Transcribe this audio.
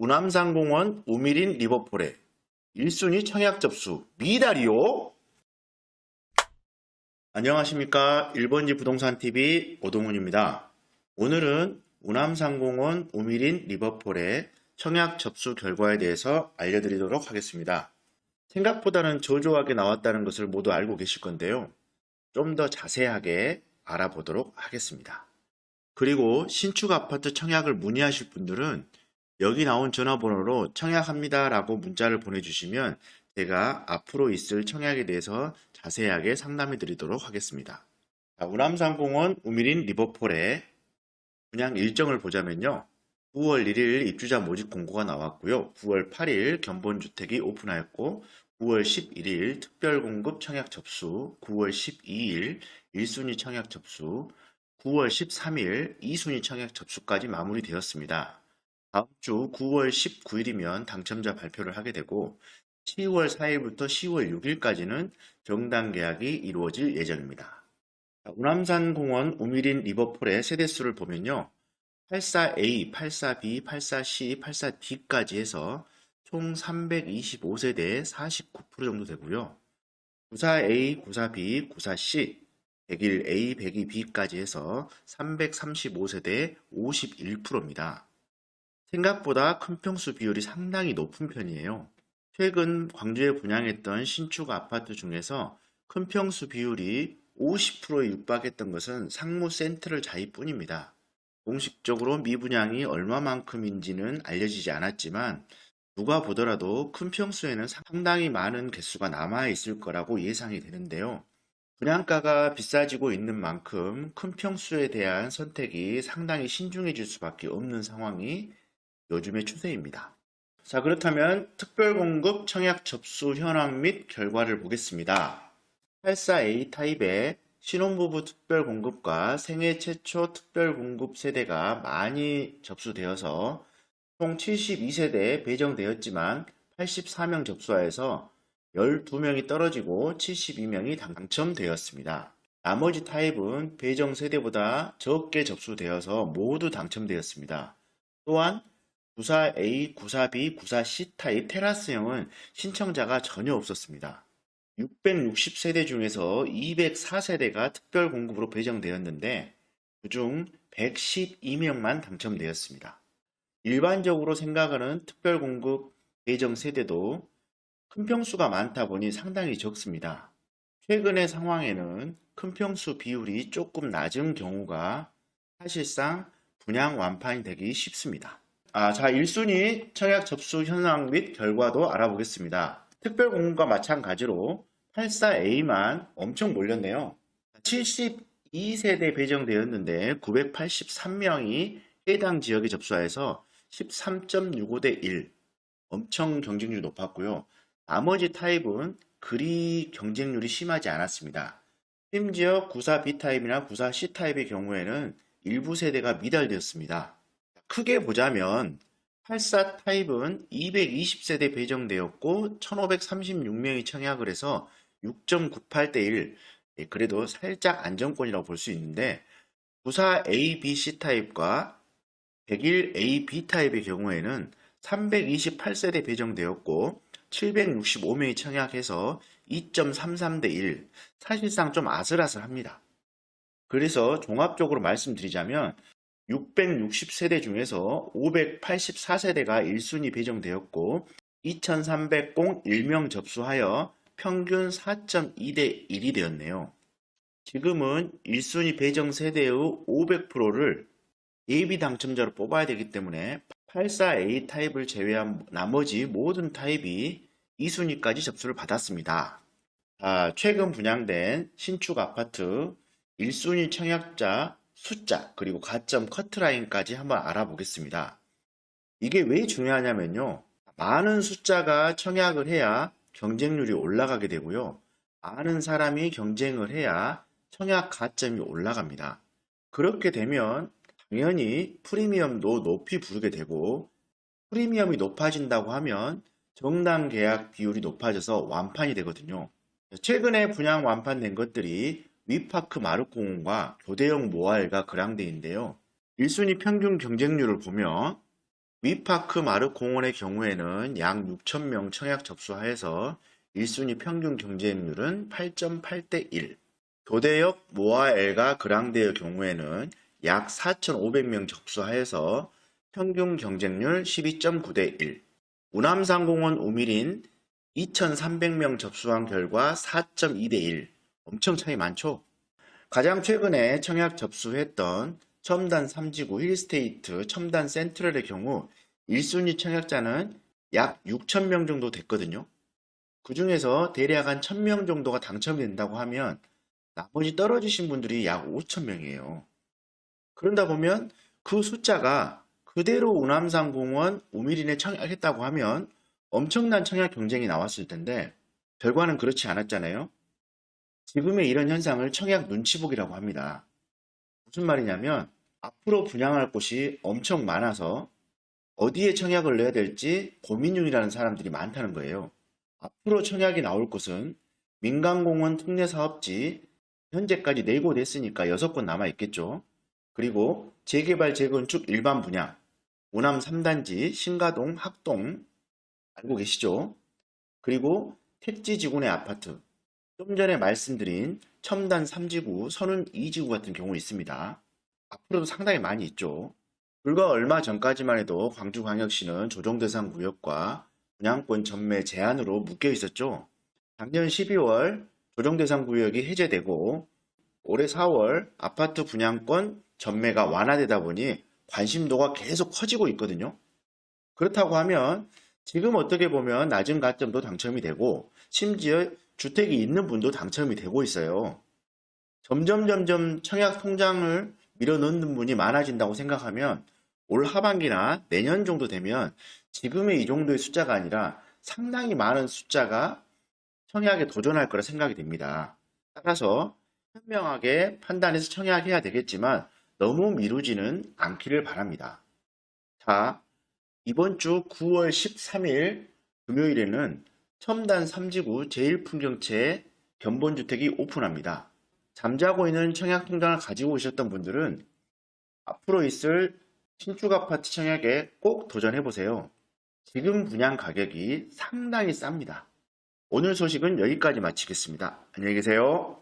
우남상공원 우미린 리버폴에 1순위 청약 접수 미달이요? 안녕하십니까 1번지 부동산TV 오동훈입니다. 오늘은 우남상공원 우미린 리버폴의 청약 접수 결과에 대해서 알려드리도록 하겠습니다. 생각보다는 저조하게 나왔다는 것을 모두 알고 계실 건데요. 좀 더 자세하게 알아보도록 하겠습니다. 그리고 신축 아파트 청약을 문의하실 분들은 여기 나온 전화번호로 청약합니다 라고 문자를 보내주시면 제가 앞으로 있을 청약에 대해서 자세하게 상담해 드리도록 하겠습니다. 자, 우남상공원 우미린 리버폴의 분양 일정을 보자면요. 9월 1일 입주자 모집 공고가 나왔고요. 9월 8일 견본주택이 오픈하였고 9월 11일 특별공급 청약 접수, 9월 12일 1순위 청약 접수, 9월 13일 2순위 청약 접수까지 마무리되었습니다. 다음 주 9월 19일이면 당첨자 발표를 하게 되고 10월 4일부터 10월 6일까지는 정당 계약이 이루어질 예정입니다. 우남산 공원 우미린 리버폴의 세대수를 보면요. 84A, 84B, 84C, 84D까지 해서 총 325세대에 49% 정도 되고요. 94A, 94B, 94C, 101A, 102B까지 해서 335세대에 51%입니다. 생각보다 큰 평수 비율이 상당히 높은 편이에요. 최근 광주에 분양했던 신축 아파트 중에서 큰 평수 비율이 50%에 육박했던 것은 상무 센트럴 자이뿐입니다. 공식적으로 미분양이 얼마만큼인지는 알려지지 않았지만 누가 보더라도 큰 평수에는 상당히 많은 개수가 남아 있을 거라고 예상이 되는데요. 분양가가 비싸지고 있는 만큼 큰 평수에 대한 선택이 상당히 신중해질 수밖에 없는 상황이 요즘의 추세입니다. 자, 그렇다면 특별공급 청약 접수 현황 및 결과를 보겠습니다. 84A 타입의 신혼부부 특별공급과 생애 최초 특별공급 세대가 많이 접수되어서 총 72세대에 배정되었지만 84명 접수하여서 12명이 떨어지고 72명이 당첨되었습니다. 나머지 타입은 배정 세대보다 적게 접수되어서 모두 당첨되었습니다. 또한 94A, 94B, 94C 타입 테라스형은 신청자가 전혀 없었습니다. 660세대 중에서 204세대가 특별 공급으로 배정되었는데 그중 112명만 당첨되었습니다. 일반적으로 생각하는 특별 공급 배정 세대도 큰 평수가 많다 보니 상당히 적습니다. 최근의 상황에는 큰 평수 비율이 조금 낮은 경우가 사실상 분양 완판이 되기 쉽습니다. 아, 자, 1순위 청약 접수 현황 및 결과도 알아보겠습니다. 특별 공급과 마찬가지로 84A만 엄청 몰렸네요. 72세대 배정되었는데 983명이 해당 지역에 접수해서 13.65대 1. 엄청 경쟁률이 높았고요. 나머지 타입은 그리 경쟁률이 심하지 않았습니다. 심지어 94B 타입이나 94C 타입의 경우에는 일부 세대가 미달되었습니다. 크게 보자면 84 타입은 220세대 배정되었고 1536명이 청약을 해서 6.98대 1. 예, 그래도 살짝 안정권이라고 볼 수 있는데 94 A, B, C 타입과 101 A, B 타입의 경우에는 328세대 배정되었고 765명이 청약해서 2.33대 1. 사실상 좀 아슬아슬합니다. 그래서 종합적으로 말씀드리자면 660세대 중에서 584세대가 1순위 배정되었고 2301명 접수하여 평균 4.2대 1이 되었네요. 지금은 1순위 배정 세대의 500%를 예비 당첨자로 뽑아야 되기 때문에 84A 타입을 제외한 나머지 모든 타입이 2순위까지 접수를 받았습니다. 자, 최근 분양된 신축 아파트 1순위 청약자 숫자 그리고 가점 커트라인까지 한번 알아보겠습니다. 이게 왜 중요하냐면요. 많은 숫자가 청약을 해야 경쟁률이 올라가게 되고요. 많은 사람이 경쟁을 해야 청약 가점이 올라갑니다. 그렇게 되면 당연히 프리미엄도 높이 부르게 되고 프리미엄이 높아진다고 하면 정당 계약 비율이 높아져서 완판이 되거든요. 최근에 분양 완판된 것들이 위파크 마루공원과 교대형 모아일과 그랑데인데요. 1순위 평균 경쟁률을 보면 위파크 마르 공원의 경우에는 약 6,000명 청약 접수하여서 1순위 평균 경쟁률은 8.8대 1. 교대역 모아엘가 그랑데의 경우에는 약 4,500명 접수하여서 평균 경쟁률 12.9대 1. 우남상공원 우밀인 2,300명 접수한 결과 4.2대 1. 엄청 차이 많죠? 가장 최근에 청약 접수했던 첨단 3지구 힐스테이트 첨단 센트럴의 경우 1순위 청약자는 약 6,000명 정도 됐거든요. 그 중에서 대략 한 1,000명 정도가 당첨이 된다고 하면 나머지 떨어지신 분들이 약 5,000명이에요. 그런다 보면 그 숫자가 그대로 우남상공원 우미린에 청약했다고 하면 엄청난 청약 경쟁이 나왔을 텐데 결과는 그렇지 않았잖아요. 지금의 이런 현상을 청약 눈치보기라고 합니다. 무슨 말이냐면 앞으로 분양할 곳이 엄청 많아서 어디에 청약을 내야 될지 고민 중이라는 사람들이 많다는 거예요. 앞으로 청약이 나올 곳은 민간공원 특례 사업지 현재까지 4곳 했으니까 6곳 남아 있겠죠. 그리고 재개발 재건축 일반 분양 우남 3단지 신가동 학동 알고 계시죠? 그리고 택지 지구내 아파트 좀 전에 말씀드린 첨단 3지구, 선운 2지구 같은 경우 있습니다. 앞으로도 상당히 많이 있죠. 불과 얼마 전까지만 해도 광주광역시는 조정대상 구역과 분양권 전매 제한으로 묶여 있었죠. 작년 12월 조정대상 구역이 해제되고 올해 4월 아파트 분양권 전매가 완화되다 보니 관심도가 계속 커지고 있거든요. 그렇다고 하면 지금 어떻게 보면 낮은 가점도 당첨이 되고 심지어 주택이 있는 분도 당첨이 되고 있어요. 점점 점점 청약 통장을 밀어넣는 분이 많아진다고 생각하면 올 하반기나 내년 정도 되면 지금의 이 정도의 숫자가 아니라 상당히 많은 숫자가 청약에 도전할 거라 생각이 됩니다. 따라서 현명하게 판단해서 청약해야 되겠지만 너무 미루지는 않기를 바랍니다. 자, 이번 주 9월 13일 금요일에는 첨단 3지구 제1풍경채 견본주택이 오픈합니다. 잠자고 있는 청약 통장을 가지고 오셨던 분들은 앞으로 있을 신축 아파트 청약에 꼭 도전해 보세요. 지금 분양 가격이 상당히 쌉니다. 오늘 소식은 여기까지 마치겠습니다. 안녕히 계세요.